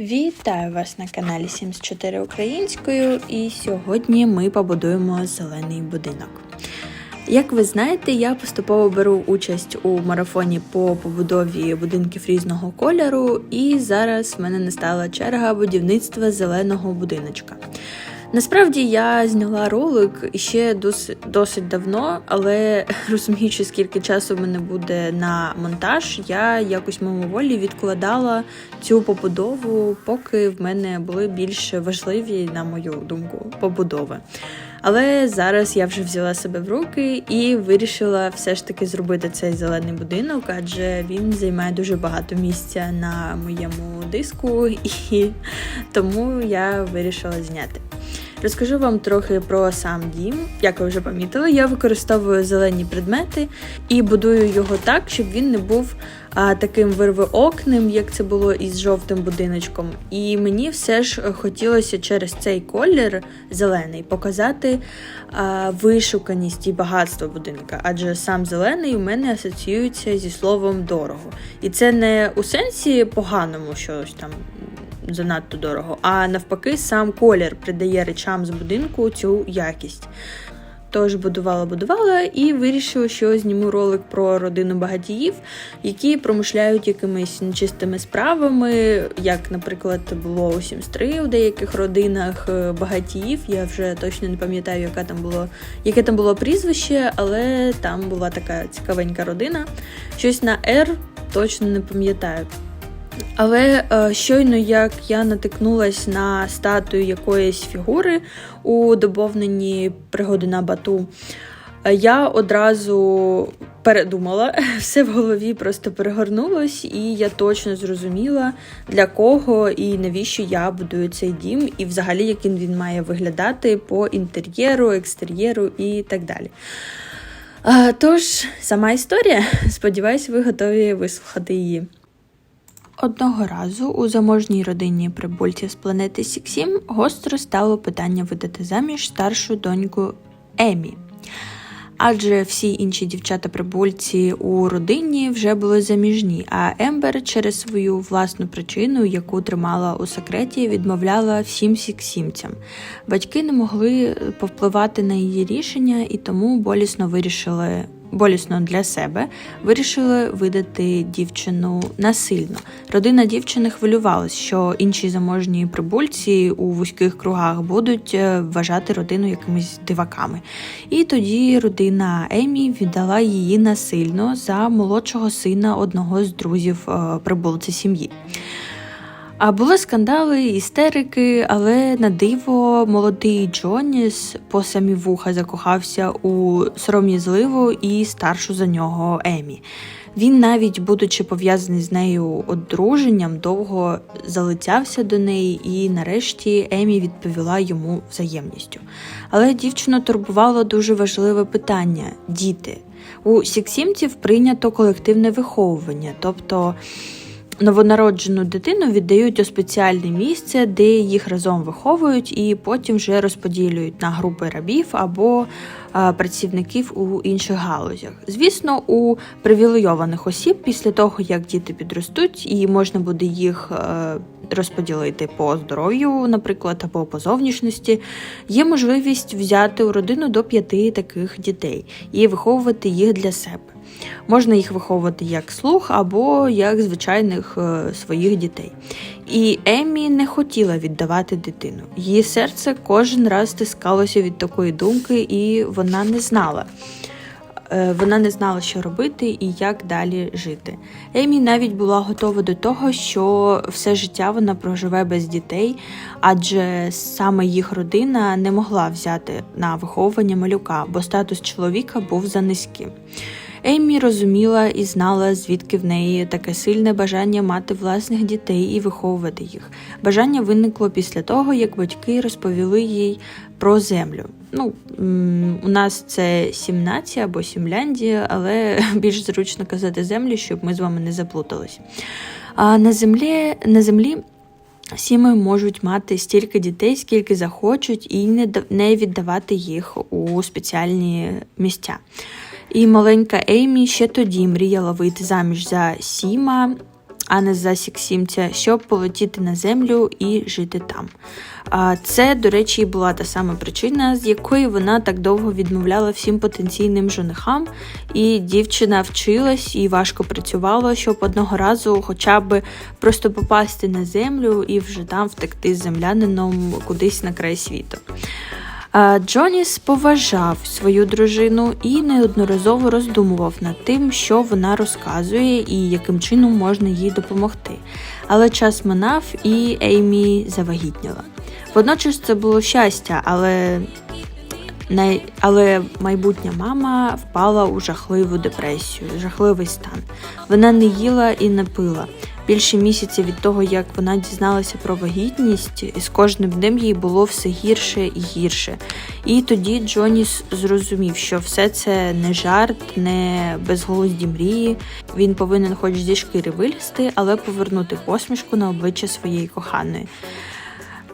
Вітаю вас на каналі 74 Українською, і сьогодні ми побудуємо зелений будинок. Як ви знаєте, я поступово беру участь у марафоні по побудові будинків різного кольору, і зараз в мене настала черга будівництва зеленого будиночка. Насправді я зняла ролик ще досить, досить давно, але розуміючи, скільки часу в мене буде на монтаж, я якось мимоволі відкладала цю побудову, поки в мене були більш важливі, на мою думку, побудови. Але зараз я вже взяла себе в руки і вирішила все ж таки зробити цей зелений будинок, адже він займає дуже багато місця на моєму диску, і тому я вирішила зняти. Розкажу вам трохи про сам дім. Як ви вже помітили, я використовую зелені предмети і будую його так, щоб він не був а, таким вирвоокним, як це було із жовтим будиночком. І мені все ж хотілося через цей колір зелений показати а, вишуканість і багатство будинка, адже сам зелений у мене асоціюється зі словом дорого. І це не у сенсі поганому щось там занадто дорого, а навпаки, сам колір придає речам з будинку цю якість. Тож будувала-будувала і вирішила, що зніму ролик про родину багатіїв, які промишляють якимись нечистими справами, як, наприклад, було у Сімстри у деяких родинах е, багатіїв. Я вже точно не пам'ятаю, яка там було, яке там було прізвище, але там була така цікавенька родина. Щось на Р точно не пам'ятаю. Але е, щойно як я натикнулась на статую якоїсь фігури у доповненні пригоди на бату, е, я одразу передумала, все в голові просто перегорнулось, і я точно зрозуміла, для кого і навіщо я будую цей дім, і взагалі яким він має виглядати по інтер'єру, екстер'єру і так далі. Е, Тож, сама історія. Сподіваюсь, ви готові вислухати її. Одного разу у заможній родині прибульців з планети Сіксім гостро стало питання видати заміж старшу доньку Емі. Адже всі інші дівчата-прибульці у родині вже були заміжні, а Ембер через свою власну причину, яку тримала у секреті, відмовляла всім сіксімцям. Батьки не могли повпливати на її рішення і тому болісно вирішили болісно для себе, вирішили видати дівчину насильно. Родина дівчини хвилювалась, що інші заможні прибульці у вузьких кругах будуть е, вважати родину якимись диваками. І тоді родина Емі віддала її насильно за молодшого сина одного з друзів е, прибульця сім'ї. А були скандали, істерики, але на диво молодий Джоніс по самі вуха закохався у сором'язливу і старшу за нього Емі. Він, навіть будучи пов'язаний з нею одруженням, довго залицявся до неї, і нарешті Емі відповіла йому взаємністю. Але дівчину турбувало дуже важливе питання діти. У сіксімців прийнято колективне виховування, тобто новонароджену дитину віддають у спеціальне місце, де їх разом виховують, і потім вже розподілюють на групи рабів або а, працівників у інших галузях. Звісно, у привілейованих осіб після того, як діти підростуть, і можна буде їх а, розподілити по здоров'ю, наприклад, або по зовнішності, є можливість взяти у родину до п'яти таких дітей і виховувати їх для себе. Можна їх виховувати як слух або як звичайних е, своїх дітей. І Емі не хотіла віддавати дитину. Її серце кожен раз стискалося від такої думки, і вона не знала. Е, Вона не знала, що робити і як далі жити. Емі навіть була готова до того, що все життя вона проживе без дітей, адже саме їх родина не могла взяти на виховування малюка, бо статус чоловіка був за низьким. Еммі розуміла і знала, звідки в неї таке сильне бажання мати власних дітей і виховувати їх. Бажання виникло після того, як батьки розповіли їй про землю. Ну, у нас це Сімнація або Сімляндія, але більш зручно казати землі, щоб ми з вами не заплутались. А на землі, на землі сім'ї можуть мати стільки дітей, скільки захочуть, і не віддавати їх у спеціальні місця. І маленька Еймі ще тоді мріяла вийти заміж за Сіма, а не за сіксімця, щоб полетіти на землю і жити там. А це, до речі, була та сама причина, з якої вона так довго відмовляла всім потенційним женихам. І дівчина вчилась і важко працювала, щоб одного разу хоча б просто попасти на землю і вже там втекти з землянином кудись на край світу. Джоніс поважав свою дружину і неодноразово роздумував над тим, що вона розказує і яким чином можна їй допомогти. Але час минав, і Еймі завагітніла. Водночас це було щастя, але але майбутня мама впала у жахливу депресію, жахливий стан. Вона не їла і не пила. Більше місяця від того, як вона дізналася про вагітність, і з кожним днем їй було все гірше і гірше. І тоді Джоніс зрозумів, що все це не жарт, не безглузді мрії. Він повинен хоч зі шкіри вилізти, але повернути посмішку на обличчя своєї коханої.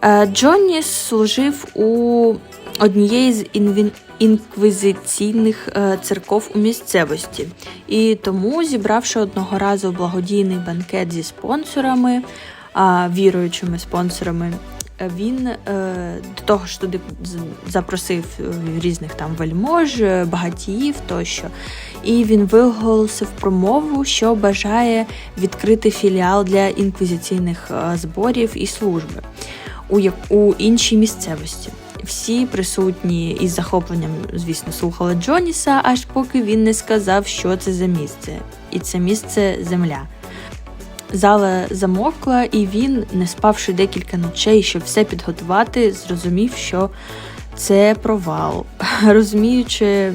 Е, Джоніс служив у однієї з інвін... інквізиційних е, церков у місцевості, і тому, зібравши одного разу благодійний банкет зі спонсорами, віруючими спонсорами, е, він е, до того ж туди запросив різних там вельмож, багатіїв тощо. І він виголосив промову, що бажає відкрити філіал для інквізиційних зборів і служби у, як- у іншій місцевості. Всі присутні із захопленням, звісно, слухали Джоніса, аж поки він не сказав, що це за місце. І це місце земля. Зала замовкла, і він, не спавши декілька ночей, щоб все підготувати, зрозумів, що це провал. Розуміючи,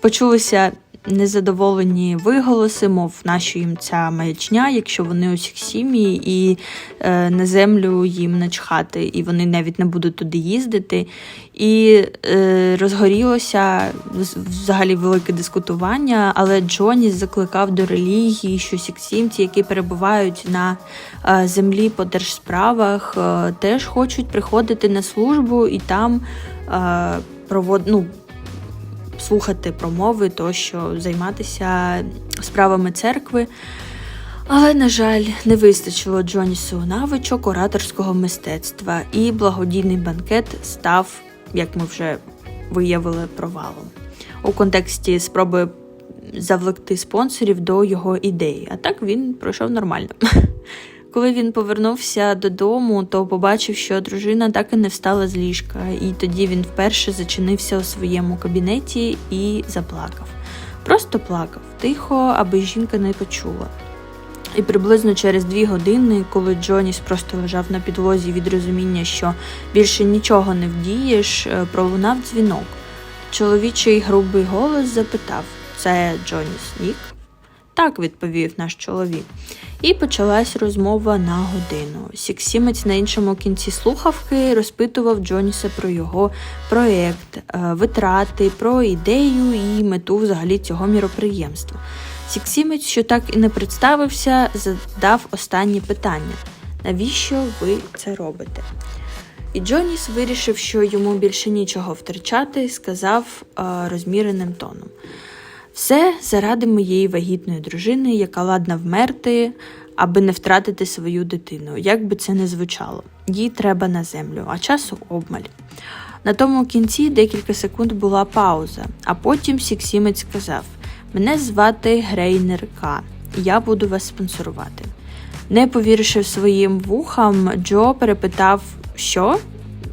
почулися незадоволені виголоси, мов нащо їм ця маячня, якщо вони усіх сім'ї і е, на землю їм начхати, і вони навіть не будуть туди їздити. І е, розгорілося взагалі велике дискутування, але Джоніс закликав до релігії, що сіксімці, які перебувають на е, землі по держсправах, е, теж хочуть приходити на службу і там е, провод, ну, слухати промови, тощо займатися справами церкви. Але, на жаль, не вистачило Джонісу навичок ораторського мистецтва, і благодійний банкет став, як ми вже виявили, провалом у контексті спроби завлекти спонсорів до його ідеї. А так він пройшов нормально. Коли він повернувся додому, то побачив, що дружина так і не встала з ліжка, і тоді він вперше зачинився у своєму кабінеті і заплакав. Просто плакав тихо, аби жінка не почула. І приблизно через дві години, коли Джоніс просто лежав на підлозі від розуміння, що більше нічого не вдієш, е, пролунав дзвінок. Чоловічий грубий голос запитав: Це Джоніс Нік? Так, відповів наш чоловік. І почалась розмова на годину. Сіксімець на іншому кінці слухавки розпитував Джоніса про його проєкт, е, витрати, про ідею і мету взагалі цього міроприємства. Сіксімець, що так і не представився, задав останнє питання: навіщо ви це робите? І Джоніс вирішив, що йому більше нічого втрачати, сказав е, розміреним тоном. Все заради моєї вагітної дружини, яка ладна вмерти, аби не втратити свою дитину, як би це не звучало. Їй треба на землю, а часу обмаль. На тому кінці декілька секунд була пауза, а потім Сіксімець сказав: Мене звати Грейнер К. Я буду вас спонсорувати. Не повіривши своїм вухам, Джо перепитав, що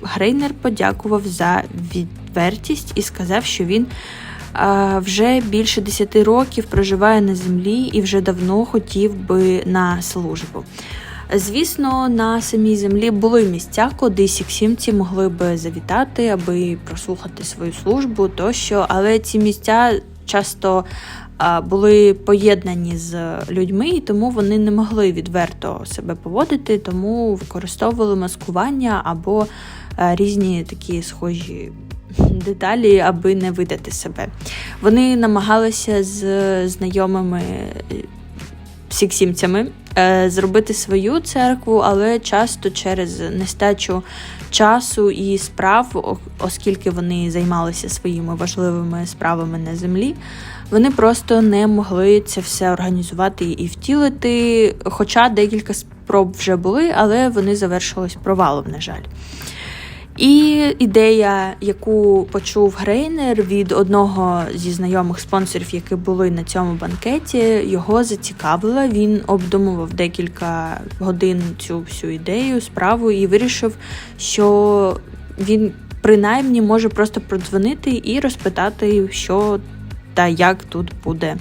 Грейнер подякував за відвертість і сказав, що він вже більше 10 років проживає на землі і вже давно хотів би на службу. Звісно, на самій землі були місця, куди сіксімці могли би завітати, аби прослухати свою службу тощо, але ці місця часто були поєднані з людьми, і тому вони не могли відверто себе поводити, тому використовували маскування або різні такі схожі деталі, аби не видати себе. Вони намагалися з знайомими е, сіксімцями е, зробити свою церкву, але часто через нестачу часу і справ, оскільки вони займалися своїми важливими справами на землі, вони просто не могли це все організувати і втілити. Хоча декілька спроб вже були, але вони завершились провалом, на жаль. І ідея, яку почув Грейнер від одного зі знайомих спонсорів, які були на цьому банкеті, його зацікавила. Він обдумував декілька годин цю всю ідею, справу і вирішив, що він принаймні може просто продзвонити і розпитати, що та як тут буде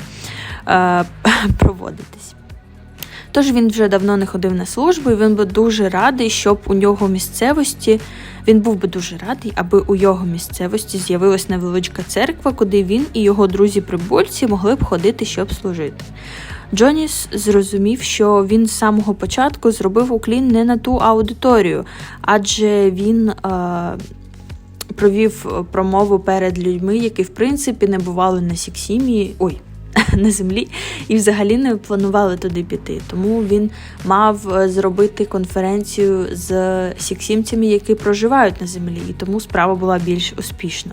е, проводитись. Тож він вже давно не ходив на службу, і він був дуже радий, щоб у нього місцевості він був би дуже радий, аби у його місцевості з'явилась невеличка церква, куди він і його друзі-прибульці могли б ходити, щоб служити. Джоніс зрозумів, що він з самого початку зробив уклін не на ту аудиторію, адже він. Е- Провів промову перед людьми, які в принципі не бували на Сіксімі, ой, на землі, і взагалі не планували туди піти. Тому він мав е, зробити конференцію з сіксімцями, які проживають на землі, і тому справа була більш успішна.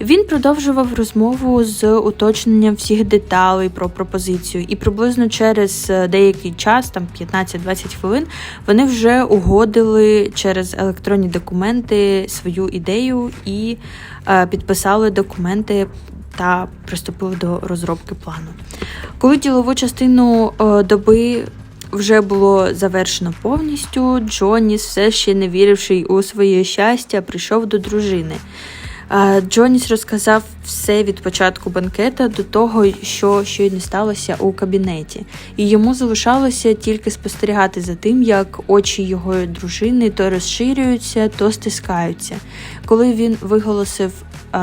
Він продовжував розмову з уточненням всіх деталей про пропозицію, і приблизно через е, деякий час, там 15-20 хвилин, вони вже угодили через електронні документи свою ідею і е, підписали документи та приступив до розробки плану. Коли ділову частину е, доби вже було завершено повністю, Джоніс, все ще не віривши у своє щастя, прийшов до дружини. Джоніс розказав все від початку банкета до того, що щойно сталося у кабінеті, і йому залишалося тільки спостерігати за тим, як очі його дружини то розширюються, то стискаються. Коли він виголосив е,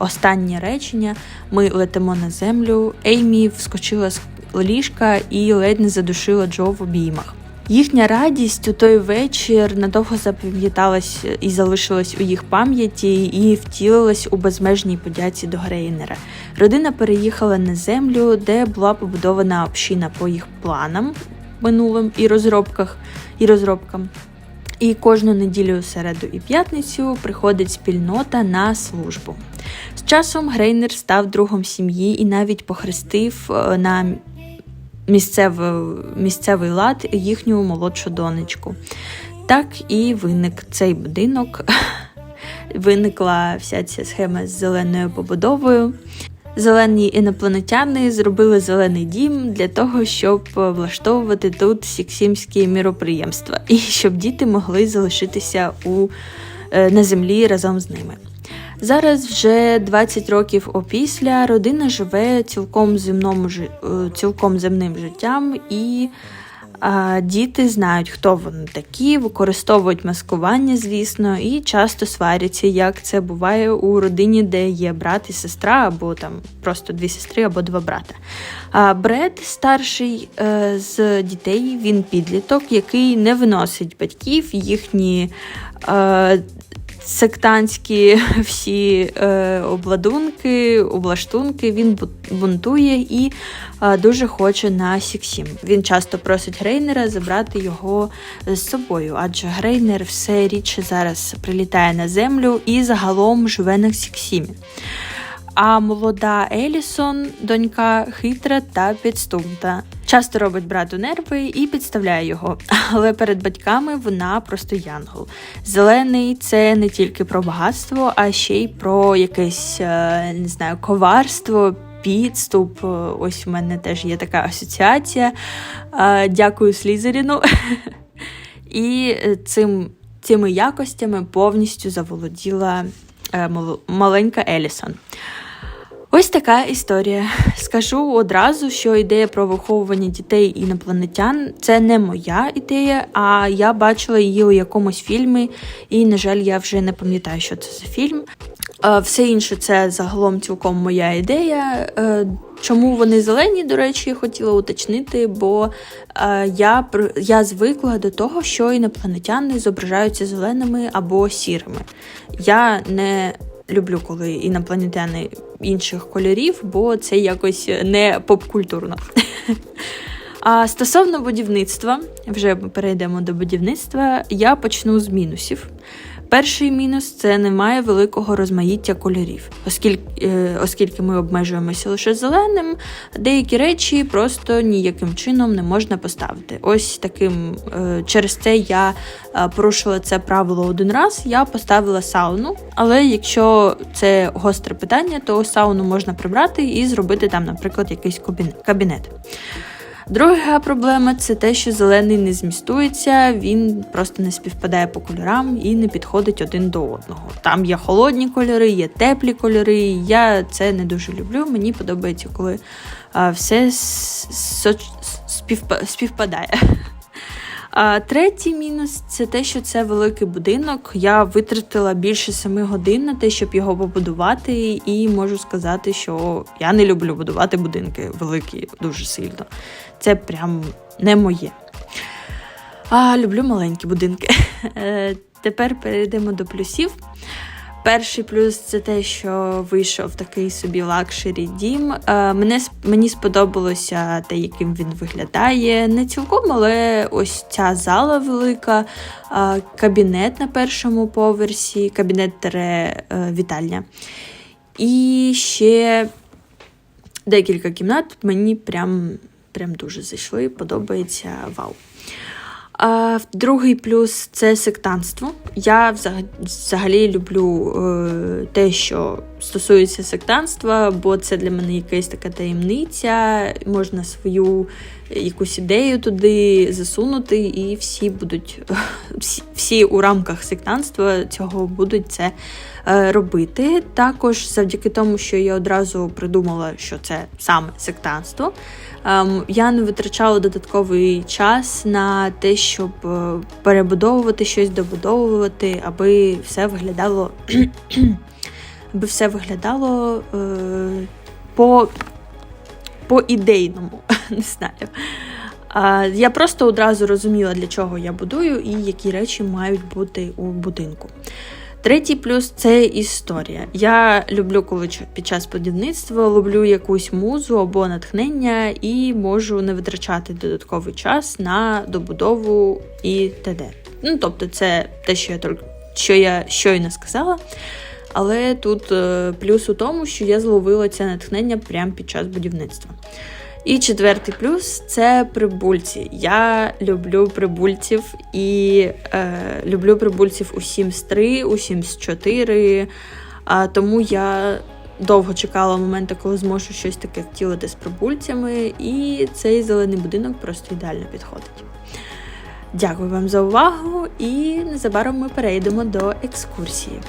останнє речення, ми летимо на землю. Еймі вскочила з ліжка і ледь не задушила Джо в обіймах. Їхня радість у той вечір надовго запам'яталась і залишилась у їх пам'яті і втілилась у безмежній подяці до Грейнера. Родина переїхала на землю, де була побудована община по їх планам минулим і розробках і розробкам. І кожну неділю, середу і п'ятницю приходить спільнота на службу. З часом Грейнер став другом сім'ї і навіть похрестив е, на місцевий, місцевий лад їхню молодшу донечку. Так і виник цей будинок. Виникла вся ця схема з зеленою побудовою. Зелені інопланетяни зробили зелений дім для того, щоб влаштовувати тут сіксімські міроприємства, і щоб діти могли залишитися у, е, на землі разом з ними. Зараз вже 20 років опісля родина живе цілком земному е, цілком земним життям, і а, діти знають, хто вони такі, використовують маскування, звісно, і часто сваряться, як це буває у родині, де є брат і сестра, або там просто дві сестри, або два брата. А Бред, старший е, з дітей, він підліток, який не виносить батьків, їхні. Сектантські всі е, обладунки, облаштунки. Він бунтує і е, дуже хоче на Сіксім. Він часто просить Грейнера забрати його з собою, адже Грейнер все рідше зараз прилітає на землю і загалом живе на Сіксімі. А молода Елісон, донька хитра та підступна. Часто робить брату нерви і підставляє його. Але перед батьками вона просто янгол. Зелений це не тільки про багатство, а ще й про якесь е, не знаю, коварство. Підступ, ось у мене теж є така асоціація. Е, Дякую Слізеріну. І е, цим, цими якостями повністю заволоділа маленька Елісон. Ось така історія. Скажу одразу, що ідея про виховування дітей інопланетян це не моя ідея, а я бачила її у якомусь фільмі, і, на жаль, я вже не пам'ятаю, що це за фільм. Е, Все інше це загалом цілком моя ідея. Е, Чому вони зелені, до речі, хотіла уточнити, бо е, я, я звикла до того, що інопланетяни зображаються зеленими або сірими. Я не люблю, коли інопланетяни інших кольорів, бо це якось не попкультурно. А стосовно будівництва, вже перейдемо до будівництва, я почну з мінусів. Перший мінус це немає великого розмаїття кольорів, оскільки, е, оскільки ми обмежуємося лише зеленим, деякі речі просто ніяким чином не можна поставити. Ось таким е, через це я е, порушила це правило один раз. Я поставила сауну, але якщо це гостре питання, то сауну можна прибрати і зробити там, наприклад, якийсь кабіне- кабінет. Друга проблема це те, що зелений не змістується, він просто не співпадає по кольорам і не підходить один до одного. Там є холодні кольори, є теплі кольори. Я це не дуже люблю. Мені подобається, коли все співпадає. А третій мінус це те, що це великий будинок. Я витратила більше семи годин на те, щоб його побудувати, і можу сказати, що я не люблю будувати будинки великі дуже сильно. Це прям не моє. А люблю маленькі будинки. Е, Тепер перейдемо до плюсів. Перший плюс це те, що вийшов такий собі лакшері дім. Е, Мене мені сподобалося те, яким він виглядає. Не цілком, але ось ця зала велика, кабінет на першому поверсі, кабінет е, вітальня. І ще декілька кімнат мені прям, прям дуже зайшли, подобається вау. А другий плюс це сектантство. Я взагалі люблю е, те, що стосується сектантства, бо це для мене якась така таємниця. Можна свою якусь ідею туди засунути, і всі будуть всі, всі у рамках сектантства цього будуть це е, робити. Також завдяки тому, що я одразу придумала, що це саме сектантство. Ем, Я не витрачала додатковий час на те, щоб е, перебудовувати щось, добудовувати, аби все виглядало, аби все виглядало е, по, по ідейному, не знаю. Я просто одразу розуміла, для чого я будую і які речі мають бути у будинку. Третій плюс це історія. Я люблю, коли під час будівництва люблю якусь музу або натхнення і можу не витрачати додатковий час на добудову і т.д. Ну, тобто, це те, що я що я щойно сказала. Але тут е, плюс у тому, що я зловила це натхнення прямо під час будівництва. І четвертий плюс це прибульці. Я люблю прибульців і е, люблю прибульців у Sims 3, у Sims 4. А тому я довго чекала моменту, коли зможу щось таке втілити з прибульцями, і цей зелений будинок просто ідеально підходить. Дякую вам за увагу, і незабаром ми перейдемо до екскурсії.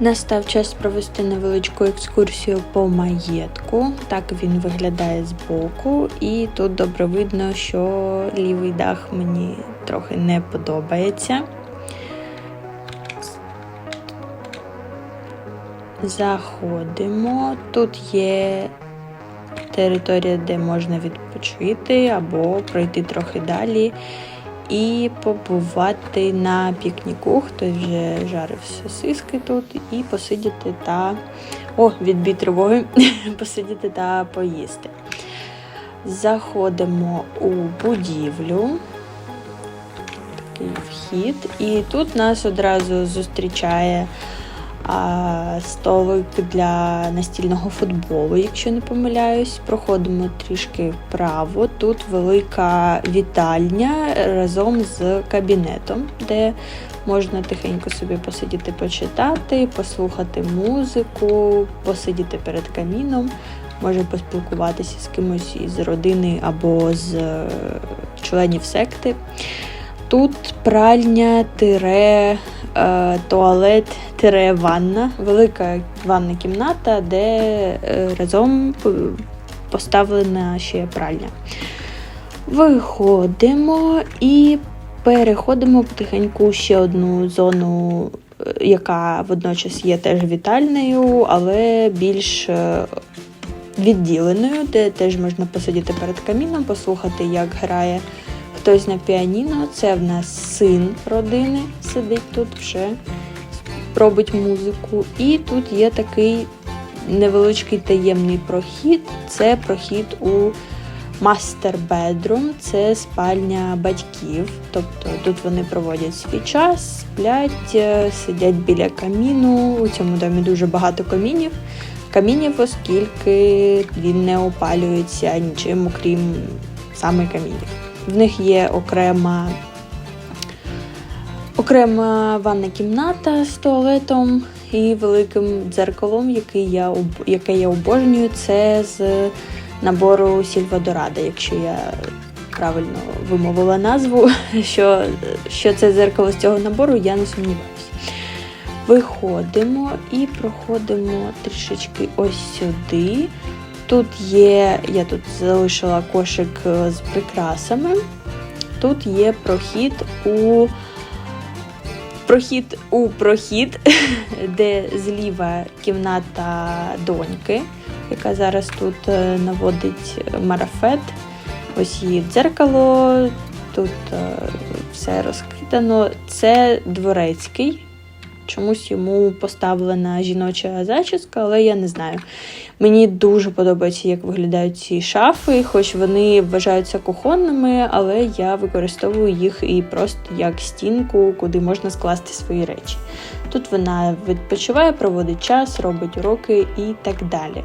Настав час провести невеличку екскурсію по маєтку. Так він виглядає збоку, і тут добре видно, що лівий дах мені трохи не подобається. Заходимо. Тут є територія, де можна відпочити або пройти трохи далі і побувати на пікніку. Хтось вже жарив сосиски тут, і посидіти та. О, відбій тривоги, посидіти та поїсти. Заходимо у будівлю. Такий вхід. І тут нас одразу зустрічає столик для настільного футболу, якщо не помиляюсь. Проходимо трішки вправо. Тут велика вітальня разом з кабінетом, де можна тихенько собі посидіти, почитати, послухати музику, посидіти перед каміном. Може поспілкуватися з кимось із родини або з е, членів секти. Тут пральня, тире, е, туалет, тире ванна, велика ванна кімната, де е, разом поставлена ще пральня. Виходимо і переходимо потихеньку ще одну зону, е, яка водночас є теж вітальною, але більш відділеною, де теж можна посидіти перед каміном, послухати, як грає хтось на піаніно. Це в нас син родини сидить тут вже, робить музику. І тут є такий невеличкий таємний прохід. Це прохід у Bedroom це спальня батьків. Тобто тут вони проводять свій час, сплять, е, сидять біля каміну. У цьому домі дуже багато камінів. Камінів, оскільки він не опалюється нічим, окрім саме камінів. В них є окрема, окрема ванна кімната з туалетом і великим дзеркалом, який я, яке я обожнюю. Це з набору Сільвадорада, якщо я правильно вимовила назву, що, що це дзеркало з цього набору, я не сумніваюся. Виходимо і проходимо трішечки ось сюди. Тут є, я тут залишила кошик е, з прикрасами. Тут є прохід у прохід у прохід, де зліва кімната доньки, яка зараз тут е, наводить марафет. Ось її дзеркало, тут е, все розкидано. Це дворецький. Чомусь йому поставлена жіноча зачіска, але я не знаю. Мені дуже подобається, як виглядають ці шафи, хоч вони вважаються кухонними, але я використовую їх і просто як стінку, куди можна скласти свої речі. Тут вона відпочиває, проводить час, робить уроки і так далі.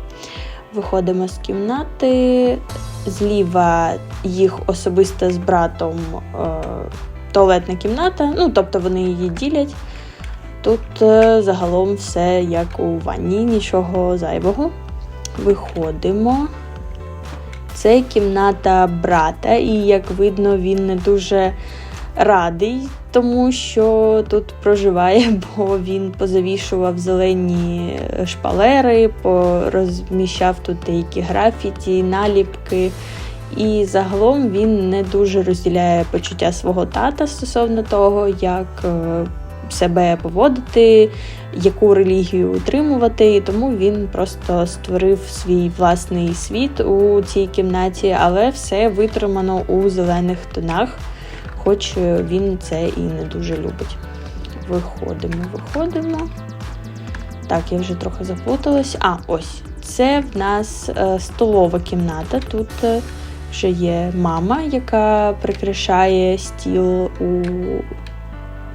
Виходимо з кімнати. Зліва їх особисто з братом е, туалетна кімната, ну тобто вони її ділять. Тут е, загалом все як у ванні, нічого зайвого. Виходимо. Це кімната брата, і як видно, він не дуже радий, тому що тут проживає, бо він позавішував зелені шпалери, порозміщав тут деякі графіті, наліпки. І загалом він не дуже розділяє почуття свого тата стосовно того, як е, себе поводити, яку релігію утримувати, і тому він просто створив свій власний світ у цій кімнаті, але все витримано у зелених тонах, хоч він це і не дуже любить. Виходимо, виходимо. Так, я вже трохи заплуталась. А, ось. Це в нас е, столова кімната. Тут е, вже є мама, яка прикрашає стіл у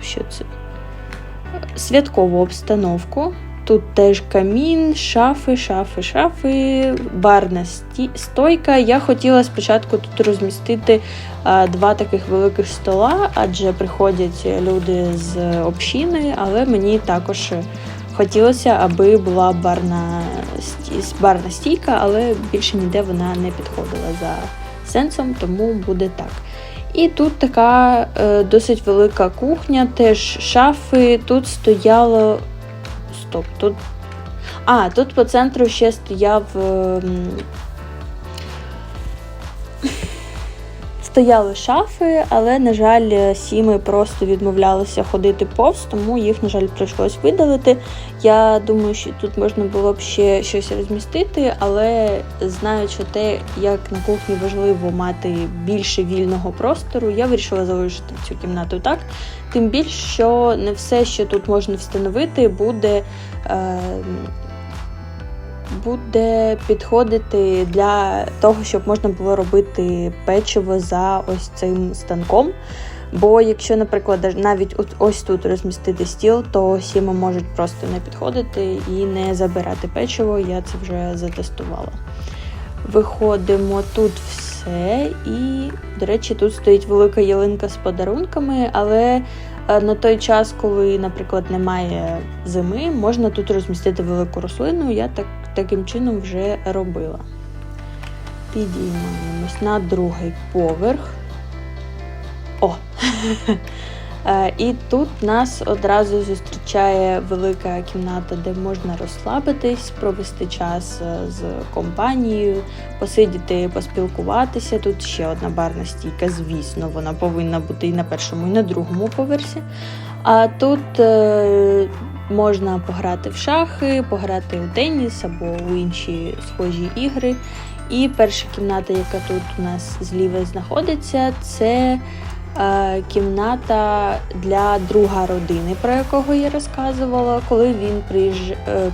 що це? Святкову обстановку. Тут теж камін, шафи, шафи, шафи, барна стойка. Я хотіла спочатку тут розмістити два таких великих стола, адже приходять люди з общини, але мені також хотілося, аби була барна, барна стійка, але більше ніде вона не підходила за сенсом, тому буде так. І тут така е, досить велика кухня, теж шафи. Тут стояло. Стоп, тут. А, тут по центру ще стояв. Е, Стояли шафи, але, на жаль, сіми просто відмовлялися ходити повз, тому їх, на жаль, прийшлось видалити. Я думаю, що тут можна було б ще щось розмістити, але знаючи те, як на кухні важливо мати більше вільного простору, я вирішила залишити цю кімнату так. Тим більше, що не все, що тут можна встановити, буде. Е, буде підходити для того, щоб можна було робити печиво за ось цим станком. Бо якщо, наприклад, навіть ось тут розмістити стіл, то сіми можуть просто не підходити і не забирати печиво. Я це вже затестувала. Виходимо тут все, і, до речі, тут стоїть велика ялинка з подарунками, але е, на той час, коли, наприклад, немає зими, можна тут розмістити велику рослину. Я так, таким чином вже робила. Підіймаємось на другий поверх. О! Е, І тут нас одразу зустрічає велика кімната, де можна розслабитись, провести час е, з компанією, посидіти, поспілкуватися. Тут ще одна барна стійка, звісно, вона повинна бути і на першому, і на другому поверсі. А тут е, можна пограти в шахи, пограти у теніс або у інші схожі ігри. І перша кімната, яка тут у нас зліва знаходиться, це е, кімната для друга родини, про якого я розказувала, коли він приїж... е,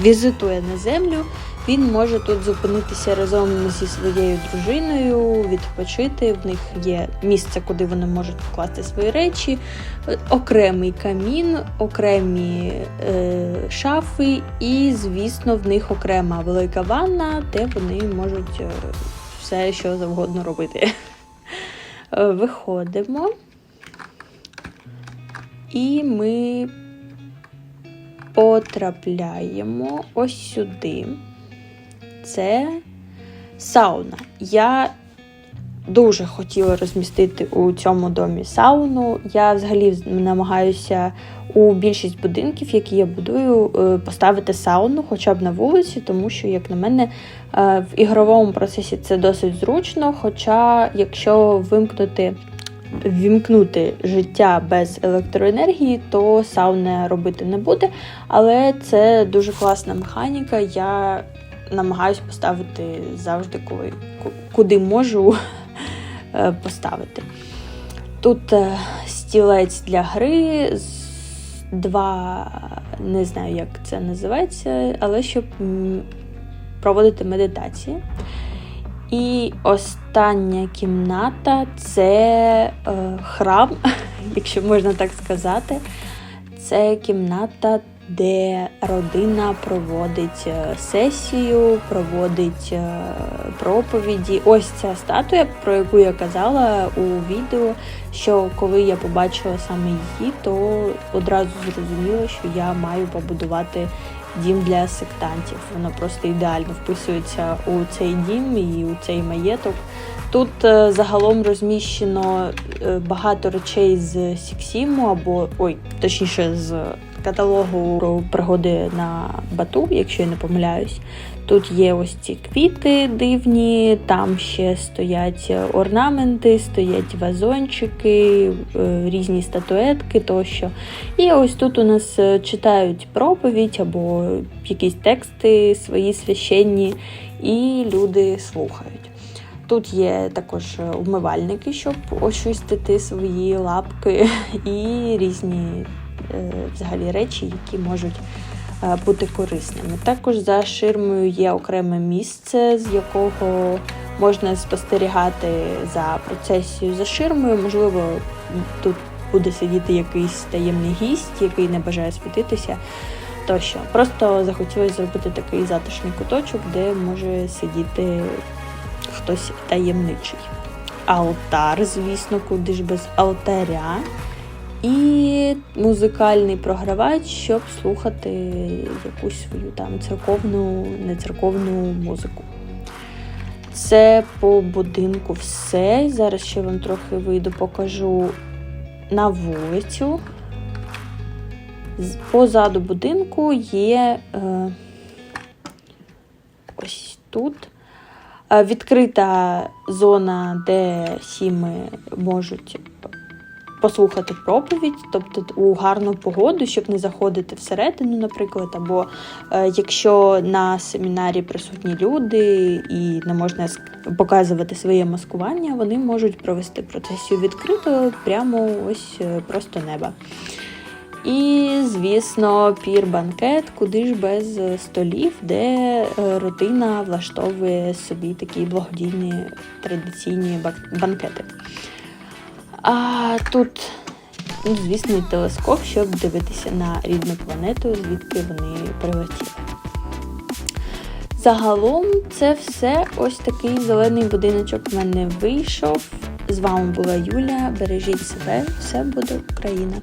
візитує на землю. Він може тут зупинитися разом зі своєю дружиною, відпочити. В них є місце, куди вони можуть покласти свої речі, окремий камін, окремі е, шафи, і, звісно, в них окрема велика ванна, де вони можуть е, все, що завгодно робити. Виходимо. І ми потрапляємо ось сюди. Це сауна. Я дуже хотіла розмістити у цьому домі сауну. Я взагалі намагаюся у більшість будинків, які я будую, е, поставити сауну хоча б на вулиці, тому що, як на мене, е, в ігровому процесі це досить зручно. Хоча, якщо вимкнути ввімкнути життя без електроенергії, то сауна робити не буде. Але це дуже класна механіка. Я намагаюся поставити завжди, коли куди можу е, поставити. Тут е, стілець для гри, два, не знаю, як це називається, але щоб проводити медитації. І остання кімната це е, храм, якщо можна так сказати. Це кімната, де родина проводить е, сесію, проводить е, проповіді. Ось ця статуя, про яку я казала у відео, що коли я побачила саме її, то одразу зрозуміла, що я маю побудувати дім для сектантів. Воно просто ідеально вписується у цей дім і у цей маєток. Тут е, загалом розміщено багато речей з Сіксіму, або ой, точніше, з каталогу пригоди на бату, якщо я не помиляюсь. Тут є ось ці квіти дивні, там ще стоять орнаменти, стоять вазончики, е, різні статуетки тощо. І ось тут у нас е, читають проповідь або якісь тексти свої священні, і люди слухають. Тут є також е, умивальники, щоб очистити свої лапки, і різні взагалі речі, які можуть е, бути корисними. Також за ширмою є окреме місце, з якого можна спостерігати за процесією за ширмою. Можливо, тут буде сидіти якийсь таємний гість, який не бажає світитися. Тощо. Просто захотілося зробити такий затишний куточок, де може сидіти хтось таємничий. Алтар, звісно, куди ж без алтаря. І музикальний програвач, щоб слухати якусь свою там церковну, нецерковну музику. Це по будинку все. Зараз ще вам трохи вийду, покажу на вулицю. Позаду будинку є е, ось тут е, відкрита зона, де сіми можуть послухати проповідь, тобто у гарну погоду, щоб не заходити всередину, наприклад, або е, якщо на семінарі присутні люди і не можна показувати своє маскування, вони можуть провести процесію відкрито прямо ось е, просто неба. І, звісно, пір-банкет, куди ж без е, столів, де родина влаштовує собі такі благодійні традиційні банкети. А тут, ну, звісно, телескоп, щоб дивитися на рідну планету, звідки вони прилетіли. Загалом це все. Ось такий зелений будиночок в мене вийшов. З вами була Юля. Бережіть себе, все буде Україна!